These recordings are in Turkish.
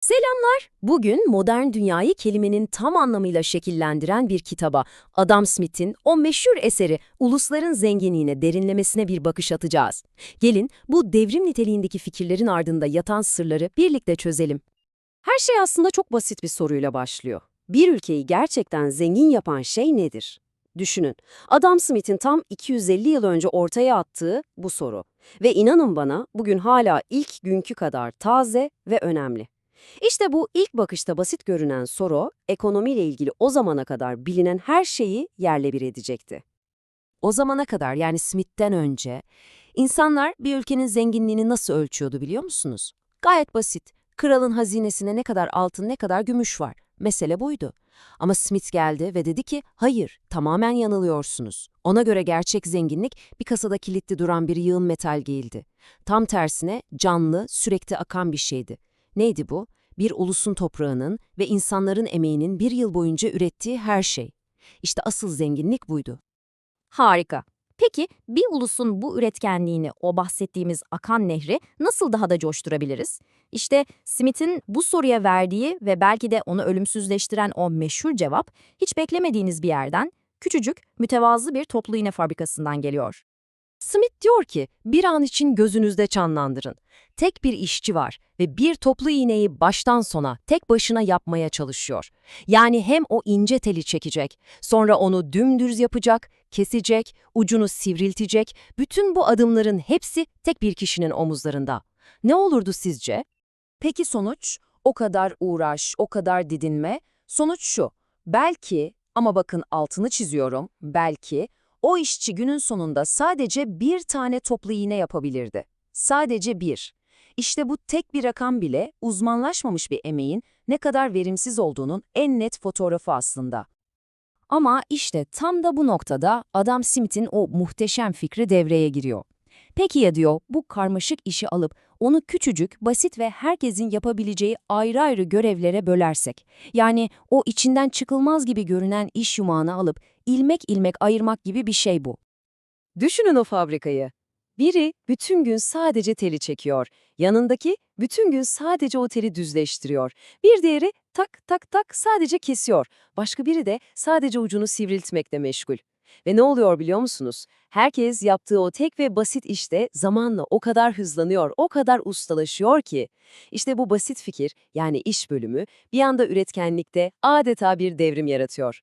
Selamlar. Bugün modern dünyayı kelimenin tam anlamıyla şekillendiren bir kitaba, Adam Smith'in o meşhur eseri Ulusların Zenginliğine derinlemesine bir bakış atacağız. Gelin bu devrim niteliğindeki fikirlerin ardında yatan sırları birlikte çözelim. Her şey aslında çok basit bir soruyla başlıyor. Bir ülkeyi gerçekten zengin yapan şey nedir? Düşünün, Adam Smith'in tam 250 yıl önce ortaya attığı bu soru. Ve inanın bana bugün hala ilk günkü kadar taze ve önemli. İşte bu ilk bakışta basit görünen soru, ekonomiyle ilgili o zamana kadar bilinen her şeyi yerle bir edecekti. O zamana kadar yani Smith'ten önce insanlar bir ülkenin zenginliğini nasıl ölçüyordu biliyor musunuz? Gayet basit. Kralın hazinesine ne kadar altın ne kadar gümüş var. Mesele buydu. Ama Smith geldi ve dedi ki hayır tamamen yanılıyorsunuz. Ona göre gerçek zenginlik bir kasada kilitli duran bir yığın metal değildi. Tam tersine canlı, sürekli akan bir şeydi. Neydi bu? Bir ulusun toprağının ve insanların emeğinin bir yıl boyunca ürettiği her şey. İşte asıl zenginlik buydu. Harika. Peki bir ulusun bu üretkenliğini, o bahsettiğimiz akan nehri nasıl daha da coşturabiliriz? İşte Smith'in bu soruya verdiği ve belki de onu ölümsüzleştiren o meşhur cevap hiç beklemediğiniz bir yerden, küçücük, mütevazı bir toplu iğne fabrikasından geliyor. Smith diyor ki, bir an için gözünüzde canlandırın. Tek bir işçi var ve bir toplu iğneyi baştan sona tek başına yapmaya çalışıyor. Yani hem o ince teli çekecek, sonra onu dümdüz yapacak, kesecek, ucunu sivriltecek, bütün bu adımların hepsi tek bir kişinin omuzlarında. Ne olurdu sizce? Peki sonuç? O kadar uğraş, o kadar didinme. Sonuç şu, belki ama bakın altını çiziyorum, belki o işçi günün sonunda sadece bir tane toplu iğne yapabilirdi. Sadece bir. İşte bu tek bir rakam bile uzmanlaşmamış bir emeğin ne kadar verimsiz olduğunun en net fotoğrafı aslında. Ama işte tam da bu noktada Adam Smith'in o muhteşem fikri devreye giriyor. Peki ya diyor, bu karmaşık işi alıp onu küçücük, basit ve herkesin yapabileceği ayrı ayrı görevlere bölersek, yani o içinden çıkılmaz gibi görünen iş yumağını alıp ilmek ilmek ayırmak gibi bir şey bu. Düşünün o fabrikayı. Biri bütün gün sadece teli çekiyor, yanındaki bütün gün sadece o teli düzleştiriyor. Bir diğeri tak tak tak sadece kesiyor, başka biri de sadece ucunu sivriltmekle meşgul. Ve ne oluyor biliyor musunuz? Herkes yaptığı o tek ve basit işte zamanla o kadar hızlanıyor, o kadar ustalaşıyor ki. İşte bu basit fikir, yani iş bölümü, bir anda üretkenlikte adeta bir devrim yaratıyor.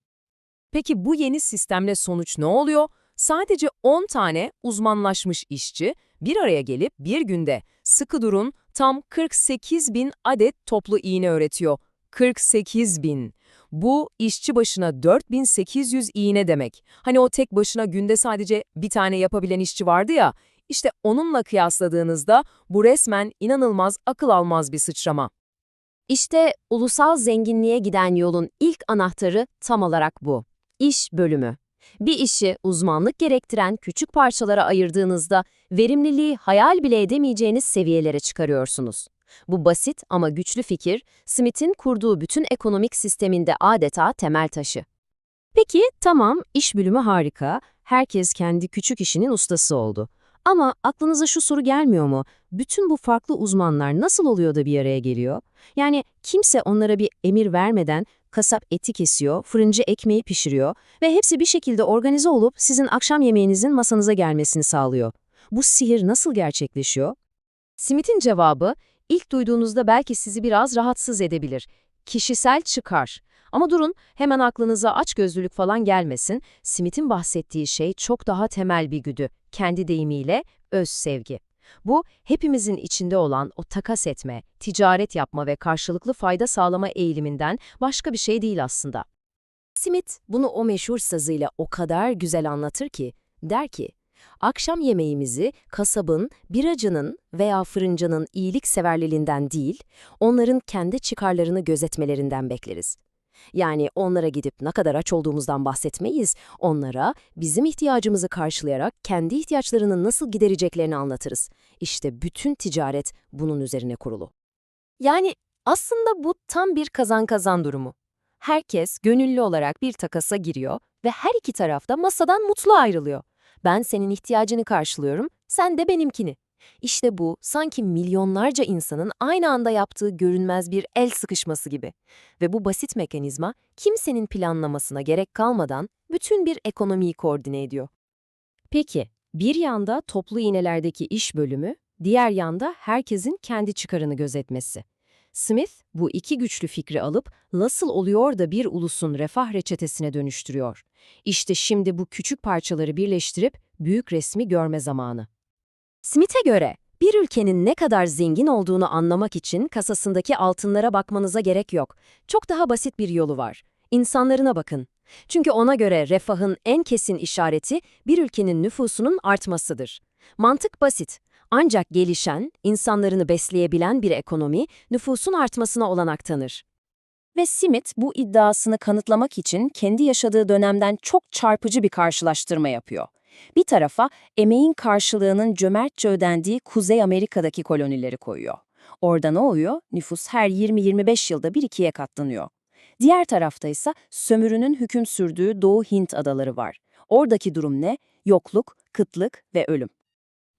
Peki bu yeni sistemle sonuç ne oluyor? Sadece 10 tane uzmanlaşmış işçi bir araya gelip bir günde sıkı durun tam 48 bin adet toplu iğne öğretiyor. 48 bin. Bu işçi başına 4800 iğne demek. Hani o tek başına günde sadece bir tane yapabilen işçi vardı ya, işte onunla kıyasladığınızda bu resmen inanılmaz akıl almaz bir sıçrama. İşte ulusal zenginliğe giden yolun ilk anahtarı tam olarak bu. İş bölümü. Bir işi uzmanlık gerektiren küçük parçalara ayırdığınızda verimliliği hayal bile edemeyeceğiniz seviyelere çıkarıyorsunuz. Bu basit ama güçlü fikir, Smith'in kurduğu bütün ekonomik sisteminde adeta temel taşı. Peki, tamam, iş bölümü harika, herkes kendi küçük işinin ustası oldu. Ama aklınıza şu soru gelmiyor mu? Bütün bu farklı uzmanlar nasıl oluyor da bir araya geliyor? Yani kimse onlara bir emir vermeden kasap eti kesiyor, fırıncı ekmeği pişiriyor ve hepsi bir şekilde organize olup sizin akşam yemeğinizin masanıza gelmesini sağlıyor. Bu sihir nasıl gerçekleşiyor? Smith'in cevabı ilk duyduğunuzda belki sizi biraz rahatsız edebilir. Kişisel çıkar. Ama durun, hemen aklınıza açgözlülük falan gelmesin. Smith'in bahsettiği şey çok daha temel bir güdü. Kendi deyimiyle öz sevgi. Bu, hepimizin içinde olan o takas etme, ticaret yapma ve karşılıklı fayda sağlama eğiliminden başka bir şey değil aslında. Smith bunu o meşhur sazıyla o kadar güzel anlatır ki, der ki, akşam yemeğimizi kasabın, biracının veya fırıncının iyilikseverliliğinden değil, onların kendi çıkarlarını gözetmelerinden bekleriz. Yani onlara gidip ne kadar aç olduğumuzdan bahsetmeyiz, onlara bizim ihtiyacımızı karşılayarak kendi ihtiyaçlarını nasıl gidereceklerini anlatırız. İşte bütün ticaret bunun üzerine kurulu. Yani aslında bu tam bir kazan-kazan durumu. Herkes gönüllü olarak bir takasa giriyor ve her iki taraf da masadan mutlu ayrılıyor. Ben senin ihtiyacını karşılıyorum, sen de benimkini. İşte bu sanki milyonlarca insanın aynı anda yaptığı görünmez bir el sıkışması gibi. Ve bu basit mekanizma kimsenin planlamasına gerek kalmadan bütün bir ekonomiyi koordine ediyor. Peki, bir yanda toplu iğnelerdeki iş bölümü, diğer yanda herkesin kendi çıkarını gözetmesi. Smith bu iki güçlü fikri alıp nasıl oluyor da bir ulusun refah reçetesine dönüştürüyor. İşte şimdi bu küçük parçaları birleştirip büyük resmi görme zamanı. Smith'e göre bir ülkenin ne kadar zengin olduğunu anlamak için kasasındaki altınlara bakmanıza gerek yok. Çok daha basit bir yolu var. İnsanlarına bakın. Çünkü ona göre refahın en kesin işareti bir ülkenin nüfusunun artmasıdır. Mantık basit. Ancak gelişen, insanlarını besleyebilen bir ekonomi nüfusun artmasına olanak tanır. Ve Smith bu iddiasını kanıtlamak için kendi yaşadığı dönemden çok çarpıcı bir karşılaştırma yapıyor. Bir tarafa emeğin karşılığının cömertçe ödendiği Kuzey Amerika'daki kolonileri koyuyor. Orada ne oluyor? Nüfus her 20-25 yılda bir ikiye katlanıyor. Diğer tarafta ise sömürünün hüküm sürdüğü Doğu Hint adaları var. Oradaki durum ne? Yokluk, kıtlık ve ölüm.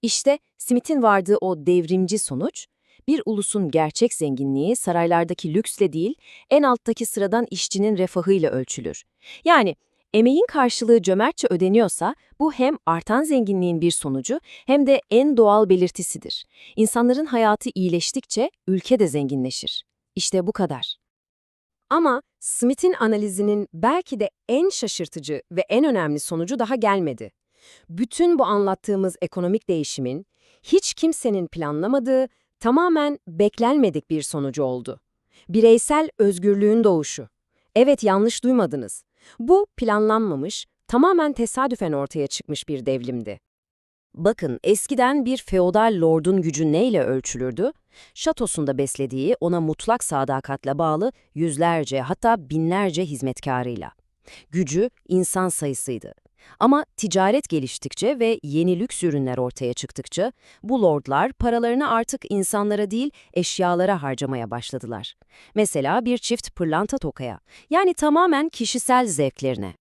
İşte Smith'in vardığı o devrimci sonuç, bir ulusun gerçek zenginliği saraylardaki lüksle değil, en alttaki sıradan işçinin refahıyla ölçülür. Yani emeğin karşılığı cömertçe ödeniyorsa bu hem artan zenginliğin bir sonucu hem de en doğal belirtisidir. İnsanların hayatı iyileştikçe ülke de zenginleşir. İşte bu kadar. Ama Smith'in analizinin belki de en şaşırtıcı ve en önemli sonucu daha gelmedi. Bütün bu anlattığımız ekonomik değişimin hiç kimsenin planlamadığı, tamamen beklenmedik bir sonucu oldu. Bireysel özgürlüğün doğuşu. Evet yanlış duymadınız. Bu planlanmamış, tamamen tesadüfen ortaya çıkmış bir devrimdi. Bakın eskiden bir feodal lordun gücü neyle ölçülürdü? Şatosunda beslediği ona mutlak sadakatle bağlı yüzlerce hatta binlerce hizmetkarıyla. Gücü insan sayısıydı. Ama ticaret geliştikçe ve yeni lüks ürünler ortaya çıktıkça bu lordlar paralarını artık insanlara değil eşyalara harcamaya başladılar. Mesela bir çift pırlanta tokaya yani tamamen kişisel zevklerine.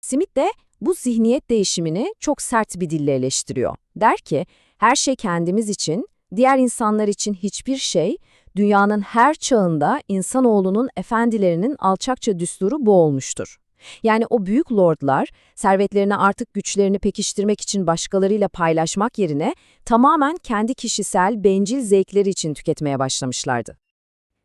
Smith de bu zihniyet değişimini çok sert bir dille eleştiriyor. Der ki, her şey kendimiz için, diğer insanlar için hiçbir şey, dünyanın her çağında insanoğlunun efendilerinin alçakça düsturu bu olmuştur. Yani o büyük lordlar, servetlerini artık güçlerini pekiştirmek için başkalarıyla paylaşmak yerine tamamen kendi kişisel, bencil zevkleri için tüketmeye başlamışlardı.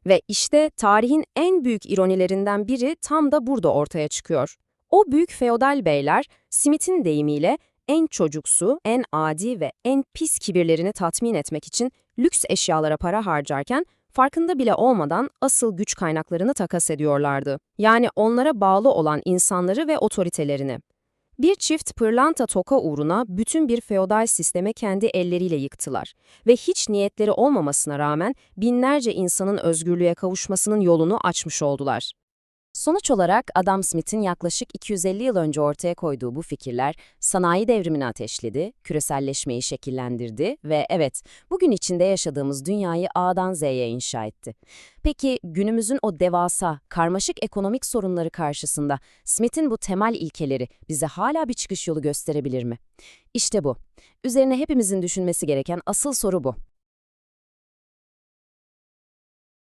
Ve işte tarihin en büyük ironilerinden biri tam da burada ortaya çıkıyor. O büyük feodal beyler, Smith'in deyimiyle en çocuksu, en adi ve en pis kibirlerini tatmin etmek için lüks eşyalara para harcarken farkında bile olmadan asıl güç kaynaklarını takas ediyorlardı. Yani onlara bağlı olan insanları ve otoritelerini. Bir çift pırlanta toka uğruna bütün bir feodal sisteme kendi elleriyle yıktılar ve hiç niyetleri olmamasına rağmen binlerce insanın özgürlüğe kavuşmasının yolunu açmış oldular. Sonuç olarak Adam Smith'in yaklaşık 250 yıl önce ortaya koyduğu bu fikirler sanayi devrimini ateşledi, küreselleşmeyi şekillendirdi ve evet, bugün içinde yaşadığımız dünyayı A'dan Z'ye inşa etti. Peki günümüzün o devasa, karmaşık ekonomik sorunları karşısında Smith'in bu temel ilkeleri bize hala bir çıkış yolu gösterebilir mi? İşte bu. Üzerine hepimizin düşünmesi gereken asıl soru bu.